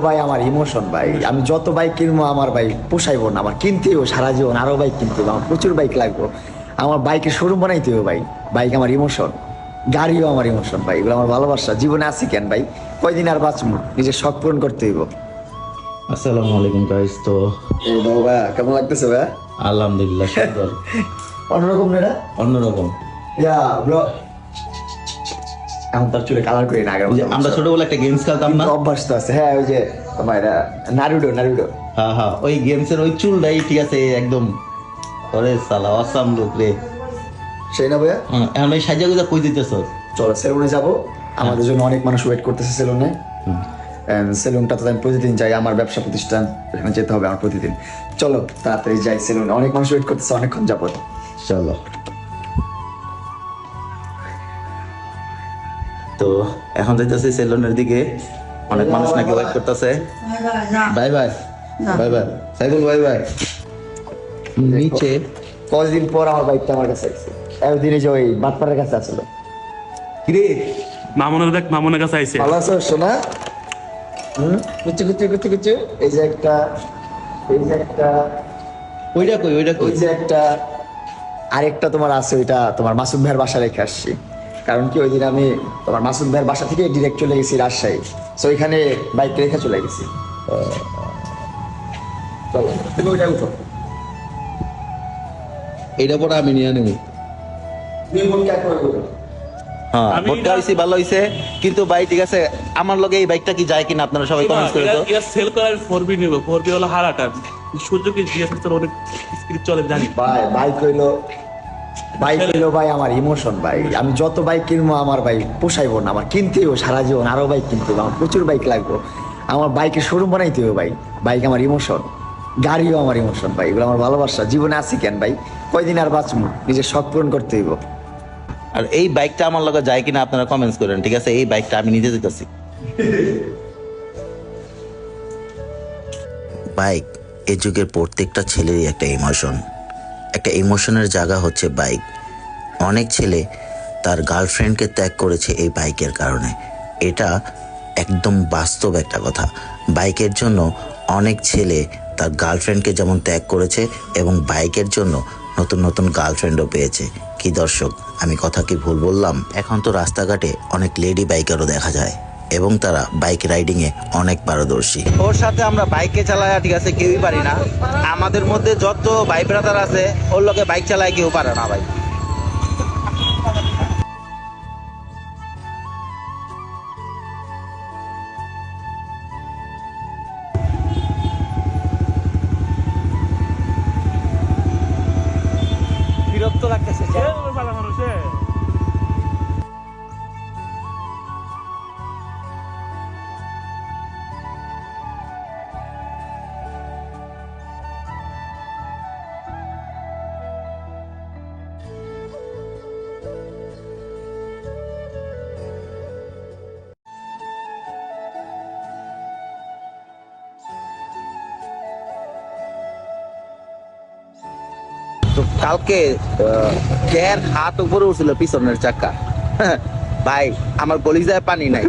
ভাই আমার ইমোশন ভাই। আমি যত বাইক কিনবো আমার ভাই পোষাইবো না আমার কিনতে হইব সারা জীবন আরও বাইক কিনতে হবে আমার প্রচুর বাইক লাগবে। আমার বাইকের শোরুম বানাইতে হবে ভাই। বাইক আমার ইমোশন গাড়িও আমার ইমোশন ভাই এগুলো আমার ভালোবাসা। জীবনে আছে কেন ভাই? কয়দিন আর বাঁচবো? নিজের শখ পূরণ করতে হইব। আসসালামু আলাইকুম গাইস তো এই বাবা কেমন লাগতেছে ভাই? আলহামদুলিল্লাহ সুন্দর। অন্যরকম না অন্যরকম। ইয়া ব্রো এখন তার চুলে কালার করি না আগের মতো। আমরা ছোটবেলা একটা গেমস খেলতাম না? অভ্যাস তো আছে। হ্যাঁ ওই যে তোমার নারুডো নারুডো হ্যাঁ হ্যাঁ ওই গেমসের ওই চুলটাই ঠিক আছে একদম। ওরে সালা অসাম লোক রে। সেই না ভাইয়া? হ্যাঁ, এখন ওই সাজা গুজা কই দিতেছ চলো সেলুনে যাব। আমাদের জন্য অনেক মানুষ ওয়েট করতেছে সেলুনে সেলুনটা তো আমি প্রতিদিন যাই আমার ব্যবসা প্রতিষ্ঠান এখানে যেতে হবে আমার প্রতিদিন। চলো তাড়াতাড়ি যাই সেলুনে অনেক মানুষ ওয়েট করতেছে অনেকক্ষণ যাব চলো। তো এখন যাইতেছি সেলুনের দিকে। অনেক মানুষ নাকি ওয়েট করতেছে। Bye bye. Bye bye. Cycle bye bye. নিচে কতদিন পর আমার বাইকটা আমার কাছে আছে একদিনে যে ওই বাটপাড়ের কাছে আসলো। কিরে? মামনের দেখ মামনের কাছে আইছে। ভালো আছো সোনা? হুম? কুচু কুচু কুচু কুচু। এই যে একটা এই যে একটা ওইটা কই ওইটা কই? ওই যে একটা আরেকটা তোমার আছে ওইটা তোমার মাসুম ভাইয়ের বাসা রেখে আসছি। কারণ কি ওই দিন আমি তোমার মাসুদ ভাইয়ের বাসা থেকে ডিরেক্ট চলে গেছি রাজশাহী। তো ওইখানে বাইক রেখে চলে গেছি। চলো তুমি ওইটা উঠো। এইটা পরে আমি নিয়ে নেব। হ্যাঁ ভোটটা এটা- ভালো হইছে। কিন্তু ভাই ঠিক আছে আমার লগে এই বাইকটা কি যায় কিনা আপনারা সবাই কমেন্টস করে তো সেল করার ফোর নিব। ফোর হলো হারাটা। অনেক চলে জানি। ভাই বাইক হইল বাইক হইল ভাই আমার ইমোশন ভাই। আমি যত বাইক কিনবো আমার ভাই পোষাইবো না আমার কিনতে হইব সারা জীবন আরও বাইক কিনতে হবে আমার প্রচুর বাইক লাগবে। আমার বাইকের শোরুম বানাইতে হবে ভাই। বাইক আমার ইমোশন গাড়িও আমার ইমোশন ভাই এগুলো আমার ভালোবাসা। জীবনে আছে কেন ভাই? কয়দিন আর বাঁচবো? নিজের শখ পূরণ করতে হইব। আর এই বাইকটা আমার লগে যায় কিনা আপনারা কমেন্টস করেন ঠিক আছে? এই বাইকটা আমি নিতে যেতেছি। বাইক এ যুগের প্রত্যেকটা ছেলেরই একটা ইমোশন একটা ইমোশনের জায়গা হচ্ছে বাইক। অনেক ছেলে তার গার্লফ্রেন্ডকে ত্যাগ করেছে এই বাইকের কারণে। এটা একদম বাস্তব একটা কথা। বাইকের জন্য অনেক ছেলে তার গার্লফ্রেন্ডকে যেমন ত্যাগ করেছে এবং বাইকের জন্য নতুন নতুন গার্লফ্রেন্ডও পেয়েছে। কি দর্শক, আমি কথা কি ভুল বললাম? এখন তো রাস্তাঘাটে অনেক লেডি বাইকারও দেখা যায়। এবং তারা বাইক রাইডিং এ অনেক পারদর্শী। ওর সাথে আমরা বাইকে চালায়, ঠিক আছে, কেউই পারি না। আমাদের মধ্যে যত ভাই ব্রাদার আছে, ওর লোকে বাইক চালায়, কেউ পারে না ভাই। তো কালকে ক্যার হাত উপরে উঠছিল পিছনের চাকা ভাই আমার গলি যায় পানি নাই।